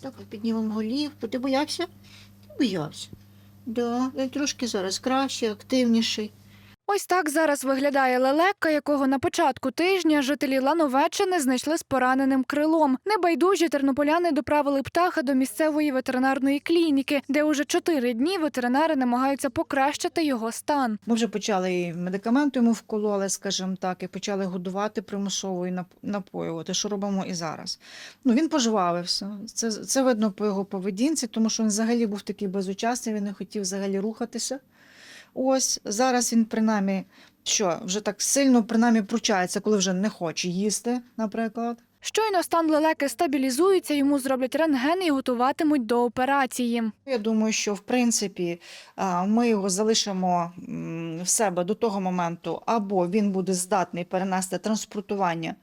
Так, піднімемо голівку. Ти боявся? Ти боявся. Да, він трошки зараз краще, активніший. Ось так зараз виглядає лелека, якого на початку тижня жителі Лановеччини знайшли з пораненим крилом. Небайдужі тернополяни доправили птаха до місцевої ветеринарної клініки, де уже чотири дні ветеринари намагаються покращити його стан. Ми вже почали медикаменти йому вкололи, скажімо так, і почали годувати примусово і нап- напоювати, що робимо і зараз. Ну, він пожвавився. Це, це видно по його поведінці, тому що він взагалі був такий безучасний, він не хотів взагалі рухатися. Ось зараз він принаймні що, вже так сильно принаймні пручається, коли вже не хоче їсти, наприклад. Щойно стан лелеки стабілізується, йому зроблять рентген і готуватимуть до операції. Я думаю, що в принципі ми його залишимо в себе до того моменту, або він буде здатний перенести транспортування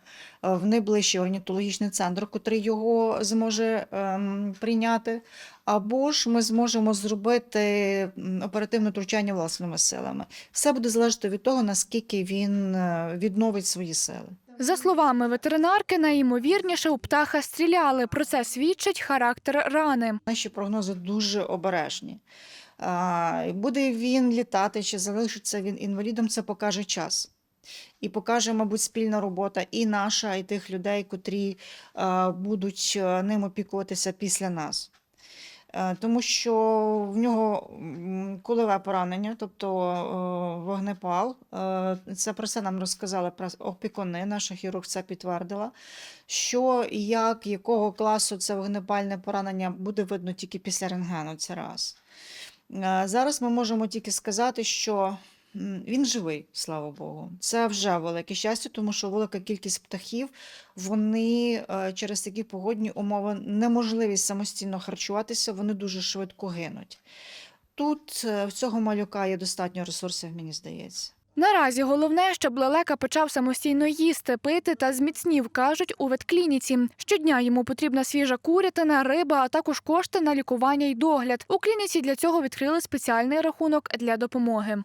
е, в найближчий орнітологічний центр, котрий його зможе ем, прийняти, або ж ми зможемо зробити оперативне втручання власними силами. Все буде залежати від того, наскільки він е, відновить свої сили. За словами ветеринарки, найімовірніше у птаха стріляли. Про це свідчить характер рани. Наші прогнози дуже обережні. Буде він літати чи залишиться він інвалідом, це покаже час. І покаже, мабуть, спільна робота і наша, і тих людей, котрі будуть е, ним опікуватися після нас. Е, Тому що в нього кулеве поранення, тобто е, вогнепал. Е, Це про це нам розказали опікуни, наша хірург це підтвердила. Що і як, якого класу це вогнепальне поранення буде видно тільки після рентгену. Це раз. Зараз ми можемо тільки сказати, що він живий, слава Богу. Це вже велике щастя, тому що велика кількість птахів вони е, через такі погодні умови неможливість самостійно харчуватися, вони дуже швидко гинуть. Тут е, в цього малюка є достатньо ресурсів, мені здається. Наразі головне, щоб лелека почав самостійно їсти, пити та зміцнів, кажуть у ветклініці. Щодня йому потрібна свіжа курятина, риба, а також кошти на лікування й догляд. У клініці для цього відкрили спеціальний рахунок для допомоги.